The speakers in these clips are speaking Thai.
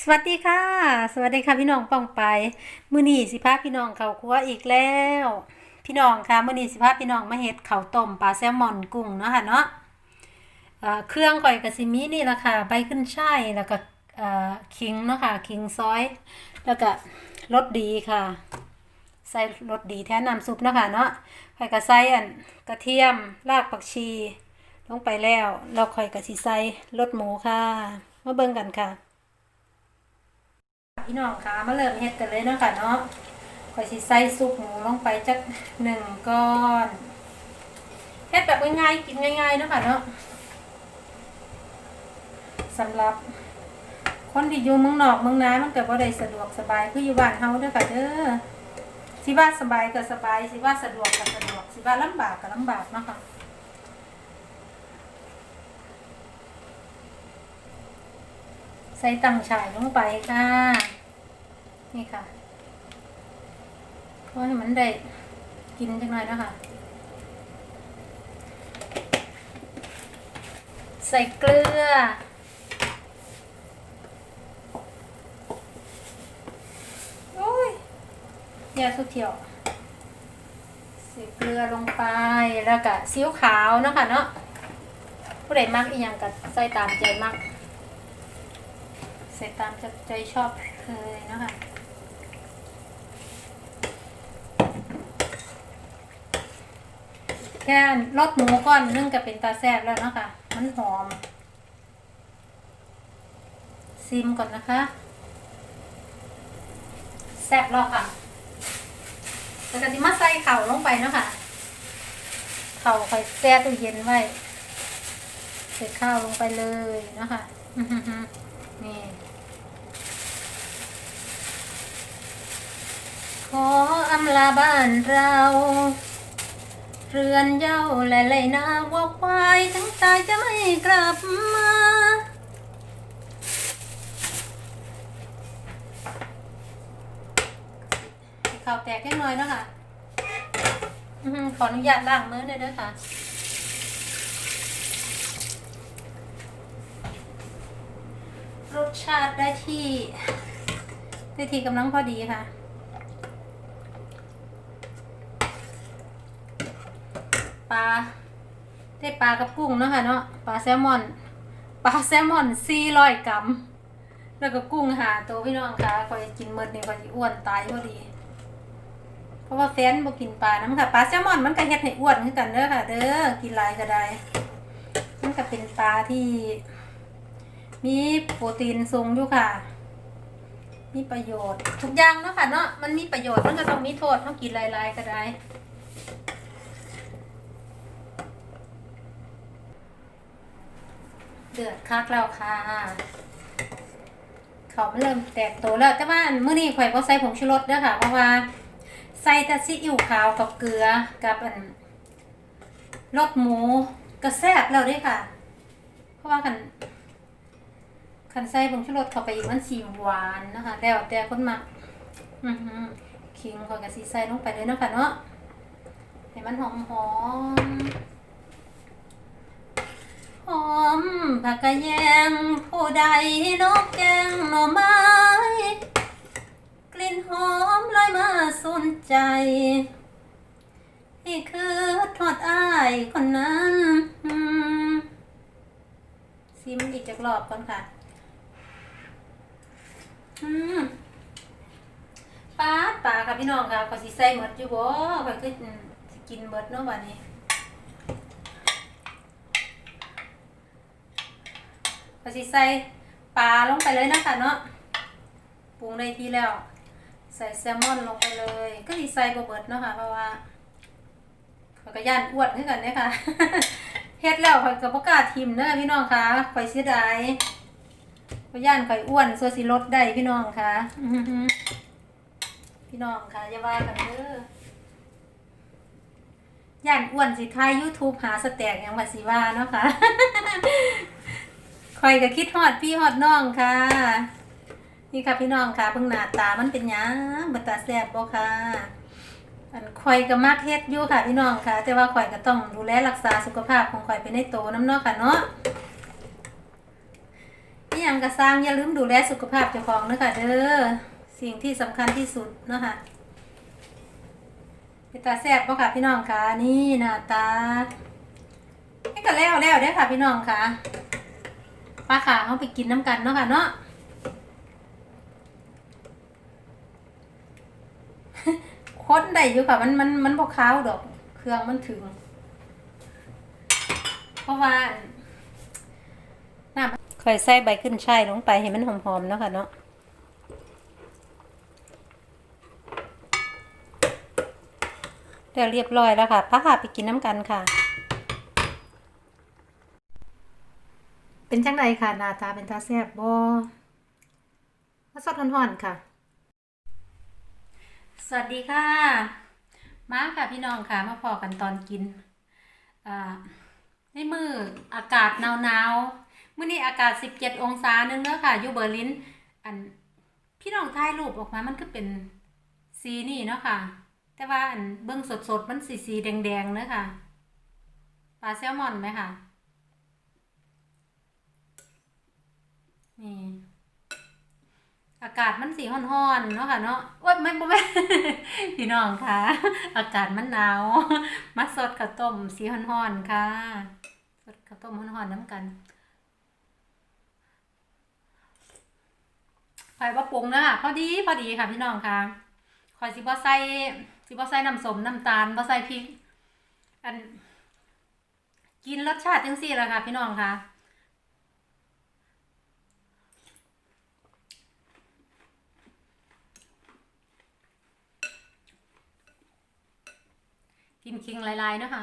สวัสดีค่ะ สวัสดีค่ะพี่น้องป้องไปมื้อนี้สิพาพี่น้องเข้าครัวอีกแล้ว พี่น้องค่ะมื้อนี้สิพาพี่น้องมาเฮ็ดข้าวต้มปลาแซลมอนกุ้งเนาะค่ะเนาะเครื่องก่อยก็สิมีนี่ละค่ะใบขึ้นช่ายแล้วก็ขิงเนาะค่ะขิงซอย แล้วก็รสดีค่ะ ใส่รสดีแทนน้ำซุปเนาะค่ะเนาะข่อยก็ใส่อันกระเทียมรากผักชีลงไปแล้วแล้วข่อยก็สิใส่รสหมูค่ะมาเบิ่งกันค่ะ พี่น้องคะมาเริ่มเฮ็ดกันเลยเนาะค่ะเนาะข่อยสิใส่ซุปหมูลงไปจักหนึ่งก้อนเฮ็ดแบบง่ายๆกินง่ายๆเนาะค่ะเนาะสำหรับคนที่อยู่เมืองนอกเมืองนามันก็บ่ได้สะดวกสบายคืออยู่บ้านเฮาเด้อค่ะเด้อสิว่าสบายก็สบายสิว่าสะดวกก็สะดวกสิว่าลำบากก็ลำบากเนาะค่ะใส่ตังฉายลงไปค่ะ นี่ค่ะเพราะให้มันได้กินจังหน่อยนะคะใส่เกลือ โอ้ยยาสุดเที่ยว ใส่เกลือลงไป แล้วก็ซีอิ๊วขาวเนาะค่ะเนาะ ผู้ใดมักอีหยังก็ใส่ตามใจมัก ใส่ตามใจชอบเลยนะคะ แค่รสหมูก้อนนึ่งกับเป็นตาแซ่บแล้วเนาะคะมันหอม ซิมก่อนนะคะ แซ่บแล้วค่ะแล้วก็จะมาใส่เข่าลงไปเนาะค่ะ เข่าคอยแช่ตู้เย็นไว้ใส่ข้าวลงไปเลยเนาะคะนี่ขออำลาบ้านเรา เรือนเย้าและไหลนาวัวควายทั้งตายจะไม่กลับมาข่าวแตกแค่น้อยเนาะคะอื้อหือขออนุญาตล้างมือหน่อยด้วยค่ะรสชาติได้ที่ได้ที่กำลังพอดีค่ะ ลาได้ปลากับกุ้งเนาะค่ะเนาะปลาแซลมอนปลาแซลมอนสี่ร้อยกรัมแล้วก็กุ้งหาตัวพี่น้องค่ะคอยกินเมื่อนี่คอยอ้วนตายพอดี เพราะว่าแฟนบ่กินปลาน้ำค่ะปลาแซลมอนมันก็เฮ็ดให้อ้วนคือกันเด้อค่ะ เด้อกินหลายก็ได้มันก็เป็นปลาที่ มีโปรตีนสูงอยู่ค่ะ มีประโยชน์ทุกอย่างเนาะค่ะเนาะมันมีประโยชน์มันก็ต้องมีโทษต้องกินหลายๆก็ได้ เดือดคักแล้วค่ะเขามันเริ่มแตกตัวแล้วแต่ว่ามื้อนี้ข่อยบ่ใส่ผงชูรสเด้อค่ะ เพราะว่าใส่แต่ซีอิ๊วขาวกับเกลือกับอันรสหมูก็แซบแล้วด้อค่ะ เพราะว่าคันคันใส่ผงชูรสเข้าไปอีกมันสีหวานนะคะแล้วแต่คนมักอือหือขิงข่อยก็สิใส่ลงไปเลยเนาะค่ะเนาะให้มันหอมหอม หอมผักกะแยงผู้ใดนกแกงหน่อไม้ กลิ่นหอมลอยมาสนใจ นี่คือทอดอ้ายคนนั้นซิมอีกจักรอบก่อนค่ะปลาปลาค่ะพี่น้องค่ะก็สิใส่หมดอยู่บ่ข่อยคือกินเบิดเนาะบัดนี้ ก็สิใส่ปลาลงไปเลยนะคะเนาะปรุงได้ที่แล้ว ใส่แซลมอนลงไปเลย ก็สิใส่บ่เบิดเนาะค่ะเพราะว่าข่อยก็ย่านอ้วนคือกันเนี่ยค่ะเฮ็ดแล้วข่อยก็บ่กล้าทิ่มเด้อพี่น้องค่ะข่อยเสียดายพย่านข่อยอ้วนส่วนสิลดได้พี่น้องค่ะพี่น้องค่ะอย่าว่ากันเด้อย่านอ้วนสิทาย YouTube หาสแต็กหยังว่าสิว่าเนาะค่ะ ข่อยก็คิดฮอดพี่ฮอดน้องค่ะ นี่ค่ะพี่น้องค่ะเบิ่งหน้าตามันเป็นยังบตาแซบบ่ค่ะอันข่อยก็มักเฮ็ดอยู่ค่ะพี่น้องค่ะ แต่ว่าข่อยก็ต้องดูแลรักษาสุขภาพของข่อยไปในโตน้ำเนาะค่ะเนาะอิหยังกระสร้างอย่าลืมดูแลสุขภาพเจ้าของนะคะเด้อสิ่งที่สำคัญที่สุดเนาะค่ะเป็นตาแซ่บป่ะค่ะพี่น้องค่ะนี่หน้าตานี่ก็แล้วแล้วเด้อค่ะพี่น้องค่ะ ป้าค่ะเขาไปกินน้ำกันเนาะค่ะเนาะค้นได้อยู่ค่ะ มันมันมันบกขาวดอก เครื่องมันถึง เพราะว่าน้ำค่อยใส่ใบขึ้นช่ายลงไปให้มันหอมๆเนาะค่ะเนาะเดี๋ยวเรียบร้อยแล้วค่ะพักค่ะไปกินน้ำกันค่ะ เป็นจังไดค่ะหน้าตาเป็นตาแซ่บบ่มาสดห่อนๆค่ะ สวัสดีค่ะ มาค่ะพี่น้องค่ะ มาพอกันตอนกินอ่าในมืออากาศหนาวๆมื้อนี้อากาศ 17 องศาหนึงเด้อค่ะอยู่เบอร์ลิน อันพี่น้องถ่ายรูปออกมามันก็เป็นสีนี่เนาะค่ะ แต่ว่าอันเบิ่งสดๆ มันสีสีแดงๆเด้อค่ะ ปลาแซลมอนไหมค่ะ นี่อากาศมันสีร้อนๆเนาะค่ะเนาะโอ๊ยไม่บ่แม่พี่น้องค่ะ อากาศมันหนาว มาสดข้าวต้มสีร้อนๆค่ะ สดข้าวต้มร้อนๆน้ำกันคอยว่าปรุงเนาะค่ะพอดีพอดีค่ะพี่น้องค่ะคอยสิบ่ใส่สิบ่ใส่น้ำสมน้ำตาลบ่ใส่พริก อัน กินรสชาติจังซี่ละค่ะ พี่น้องค่ะ กินคิงลายๆเนาะค่ะ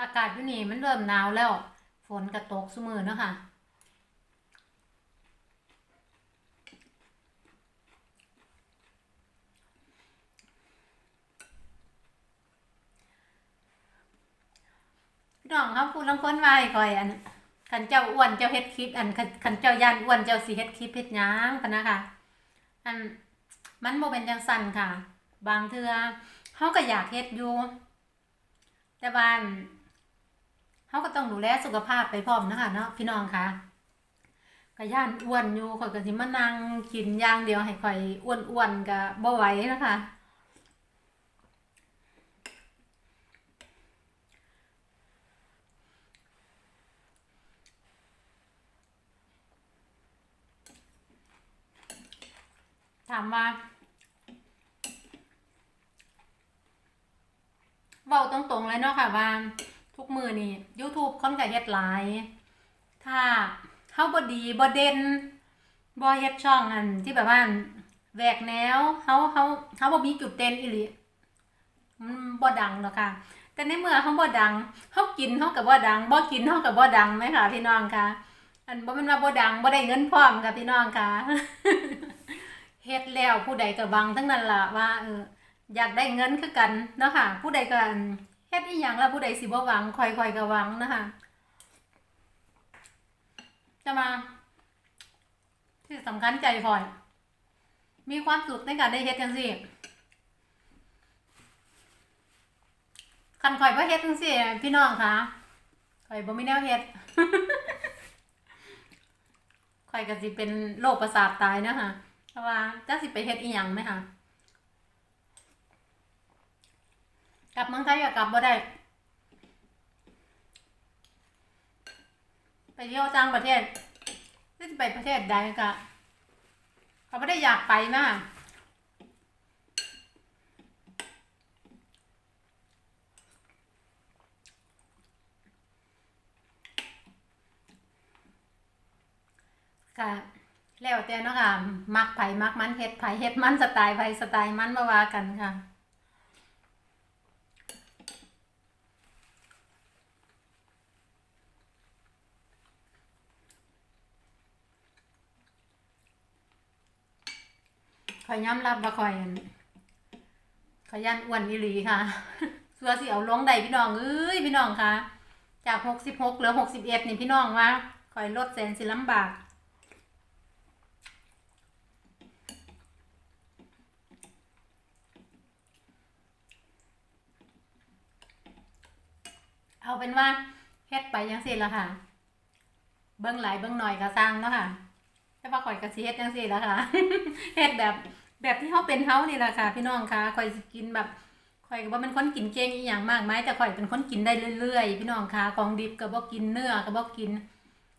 อากาศอยู่นี่มันเริ่มหนาวแล้ว ฝนกระตกซุมือเนาะค่ะพี่น้องเขาพูดลังคนไว้ก่อยอัน ขันเจ้าอ้วนเจ้าเฮ็ดคลิป อันขันขันเจ้าย่านอ้วนเจ้าสิเฮ็ดคลิปเฮ็ดยังกันนะคะอันมันบ่เป็นจังซั่นค่ะ บางเทือเฮาก็อยากเฮ็ดอยู่แต่ว่านเฮาก็ต้องดูแลสุขภาพไปพร้อมนะคะเนาะพี่น้องค่ะก็ย่านอ้วนอยู่ข่อยก็สิมานั่งกินย่างเดียวให้ข่อยอ้วนๆก็บ่ไหวนะคะ ถามว่าเบาตรงๆเลยเนาะค่ะว่าทุกมือนี่ YouTube คนก็เฮ็ดหลาย ถ้าเฮาบ่ดีบ่เด่นบ่เฮ็ดช่องอันที่แบบว่าแหวกแนวเฮาเฮาเฮาบ่มีจุดเด่นอีหลีมันบ่ดังหรอกค่ะ แต่ในเมื่อเฮาบ่ดังเฮากินเฮาก็บ่ดังบ่กินเฮาก็บ่ดังไหมค่ะพี่น้องค่ะ อันบ่แม่นว่าบ่ดังบ่ได้เงินพร้อมค่ะพี่น้องค่ะ เฮ็ดแล้วผู้ใดก็หวังทั้งนั้นล่ะว่าเอออยากได้เงินคือกันเนาะค่ะ ผู้ใดก็อันเฮ็ดอีหยังแล้วผู้ใดสิบ่หวังค่อยๆก็หวังนะคะจะมาที่สำคัญใจพลอย มีความสุขในการได้เฮ็ดจังซี่คันข่อยบ่เฮ็ดจังซี่พี่น้องค่ะข่อยบ่มีแนวเฮ็ดข่อยก็สิเป็นโรคประสาทตายเนาะค่ะ เพราะว่าจะสิไปเฮ็ดอีหยังไหมคะกลับเมืองไทยก็กลับบ่ได้ ไปเที่ยวต่างประเทศที่จะไปประเทศใดก็เขาไม่ได้อยากไปนะก็ แล้วแต่เนาะค่ะ มักไผ่มักมันเฮ็ดไผ่เฮ็ดมันสไตล์ไผ่สไตล์มันมาว่ากันค่ะขอยยอมรับว่าข่อยอั่นขอยยันอ้วนอีหลีค่ะเสื้อสิเอาลงได้พี่น้องเอ้ยพี่น้องค่ะ จากหกสิบหกเหลือหกสิบเอ็ดนี่พี่น้องว่าข่อยลดแสนสิลำบาก เอาเป็นว่าเฮ็ดไปจังซี่ละค่ะ เบิ่งหลายเบิ่งหน่อยก็สร้างเนาะค่ะแต่ว่าข่อยก็สิเฮ็ดจังซี่ละค่ะเฮ็ดแบบแบบที่เฮาเป็นเฮานี่ล่ะค่ะ พี่น้องค่ะข่อยสิกินแบบข่อยก็บ่เป็นคนกินเก่งอีหยังมากมายแต่ข่อยเป็นคนกินได้เรื่อยๆ พี่น้องค่ะของดิบก็บ่กินเนื้อก็บ่กิน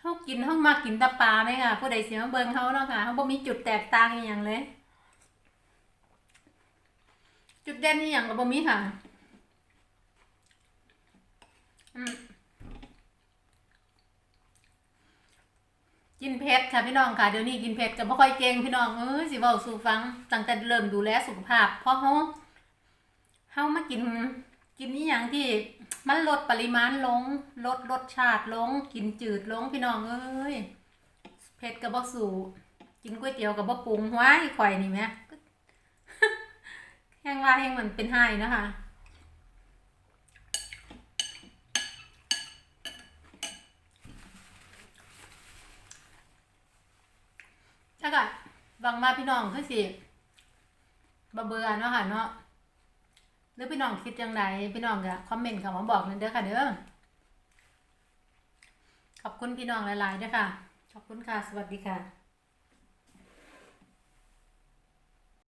เฮากินเฮามากินแต่ปลาไหมค่ะ ผู้ใดสิมาเบิ่งเฮาเนาะค่ะเฮาบ่มีจุดแตกต่างอีหยังเลย จุดเด่นอีหยังก็บ่มีค่ะ กินเผ็ดค่ะพี่น้องค่ะเดี๋ยวนี้กินเผ็ดก็บ่ค่อยเก่งพี่น้องเอ้ยสิเว้าสู่ฟังตั้งแต่เริ่มดูแลสุขภาพเพราะเฮาเฮามากินกินอีหยังที่มันลดปริมาณลง ลดรสชาติลง กินจืดลงพี่น้องเอ้ยเผ็ดก็บ่สู่กินก๋วยเตี๋ยวก็บ่ปรุงหว้ายข่อยนี่แหมแห้งว่าแห้งมันเป็นไห้นะคะ ถ้าก็ บางมาพี่น้องคือสิบเบื่อเนาะค่ะเนาะหรือพี่น้องคิดจังไดพี่น้องก็คอมเมนต์เข้ามาบอกนั่นเด้อค่ะเด้อขอบคุณพี่น้องหลายๆเด้อค่ะ ขอบคุณค่ะ สวัสดีค่ะ